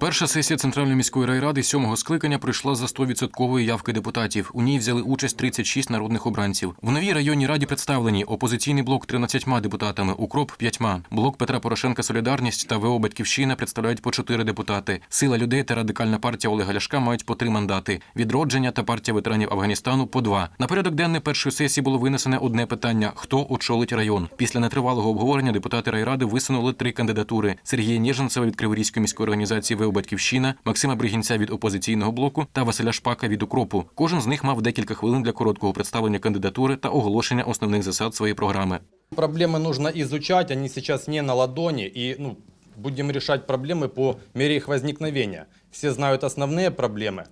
Перша сесія Центральної міської райради сьомого скликання пройшла за 100% явки депутатів. У ній взяли участь 36 народних обранців. В новій районній раді представлені опозиційний блок 13 депутатами, укроп 5, блок Петра Порошенка Солідарність та ВО Батьківщина представляють по 4 депутати. Сила людей та радикальна партія Олега Ляшка мають по 3 мандати. Відродження та партія ветеранів Афганістану по 2. На порядок денний першої сесії було винесене одне питання: хто очолить район. Після нетривалого обговорення депутати райради висунули три кандидатури: Сергія Ніженцева від Криворізької міської організації ВО Батьківщина, Максима Бригінця від опозиційного блоку та Василя Шпака від укропу. Кожен з них мав декілька хвилин для короткого представлення кандидатури та оголошення основних засад своєї програми. Проблемы нужно изучать, они сейчас не на ладони, и ну, будем решать проблемы по мере их возникновения. Все знают основные проблемы,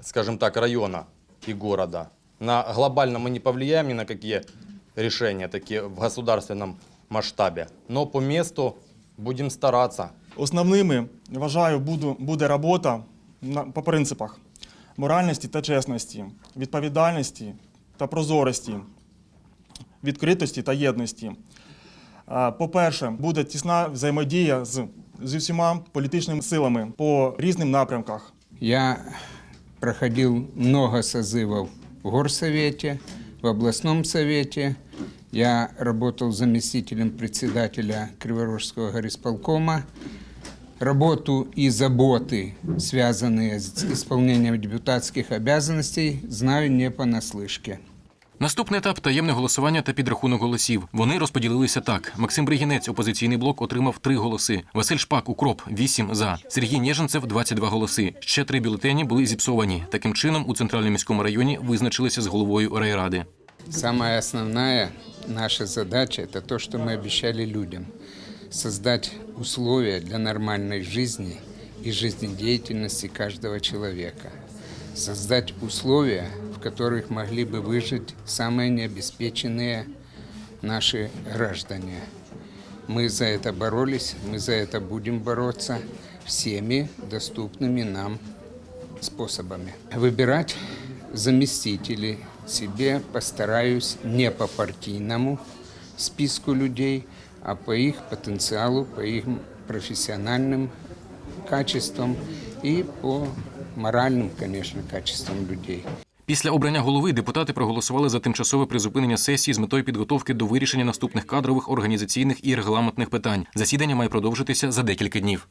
скажем так, района и города. На глобально мы не повлияем ни на какие решения такие в государственном масштабе, но по месту будем стараться. Основними, вважаю, буде робота по принципах моральності та чесності, відповідальності та прозорості, відкритості та єдності. По-перше, буде тісна взаємодія з, з усіма політичними силами по різним напрямках. Я проходил много созывов в горсовете, в областном совете. Я работал заместителем председателя Криворожского горисполкома. Работу и заботы, связанные с исполнением депутатских обязанностей, знаю не понаслышке. Наступний етап таємне голосування та підрахунок голосів. Вони розподілилися так: Максим Бригінець, опозиційний блок, отримав 3 голоси. Василь Шпак, укроп 8 за. Сергій Нєженцев 22 голоси. Ще три бюлетені були зіпсовані. Таким чином, у центральному міському районі визначилися з головою райради. Самая основная наша задача – это то, что мы обещали людям – Создать условия для нормальной жизни и жизнедеятельности каждого человека. Создать условия, в которых могли бы выжить самые необеспеченные наши граждане. Мы за это боролись, мы за это будем бороться всеми доступными нам способами. Выбирать заместителей себе постараюсь не по партийному списку людей, а по их потенциалу, по их профессиональным качествам и по моральным, конечно, качествам людей. Після обрання голови депутати проголосували за тимчасове призупинення сесії з метою підготовки до вирішення наступних кадрових, організаційних і регламентних питань. Засідання має продовжитися за декілька днів.